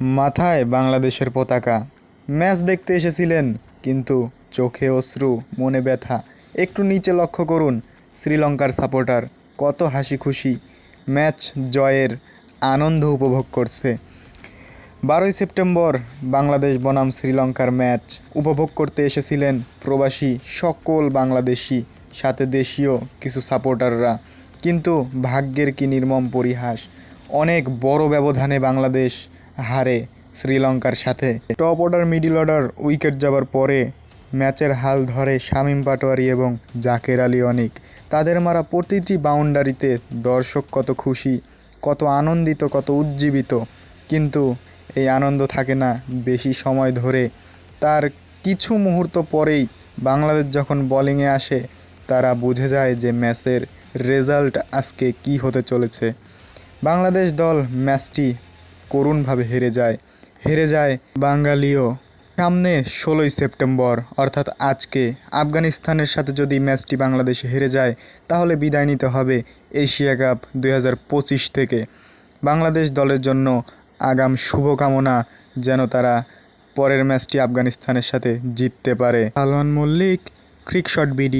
মাথায় বাংলাদেশের পতাকা। ম্যাচ দেখতে এসেছিলেন, কিন্তু চোখে অশ্রু, মনে ব্যথা। একটু নিচে লক্ষ্য করুন, শ্রীলঙ্কার সাপোর্টার। কত হাসি খুশি ম্যাচ জয়ের আনন্দ উপভোগ করছে। বারোই সেপ্টেম্বর, বাংলাদেশ বনাম শ্রীলঙ্কার ম্যাচ। উপভোগ করতে এসেছিলেন প্রবাসী সকল বাংলাদেশি, সাথে দেশীয় কিছু সাপোর্টাররা। কিন্তু ভাগ্যের কি নির্মম পরিহাস। অনেক বড় ব্যবধানে বাংলাদেশ হারে শ্রীলঙ্কার সাথে। Top order middle order wicket যাবার পরে ম্যাচের হাল ধরে শামীম পাটোয়ারি এবং জাকের আলী অনিক। তাদের মারা প্রতিটি বাউন্ডারিতে দর্শক কত খুশি, কত আনন্দিত, কত উজ্জীবিত। কিন্তু এই আনন্দ থাকে না বেশি সময় ধরে। তার কিছু মুহূর্ত পরেই বাংলাদেশ যখন বোলিংয়ে আসে, তারা বুঝে যায় যে ম্যাচের রেজাল্ট আজকে কি হতে চলেছে। বাংলাদেশ দল ম্যাচটি করুণভাবে হেরে যায়। হেরে যায় বাঙালিও। সামনে ষোলোই সেপ্টেম্বর, অর্থাৎ আজকে। আফগানিস্তানের সাথে যদি ম্যাচটি বাংলাদেশে হেরে যায়, তাহলে বিদায় নিতে হবে এশিয়া কাপ দু হাজার পঁচিশ থেকে। বাংলাদেশ দলের জন্য আগাম শুভকামনা যেন তারা পরের ম্যাচটি আফগানিস্তানের সাথে জিততে পারে। Salman Mallick, Crickshot BD.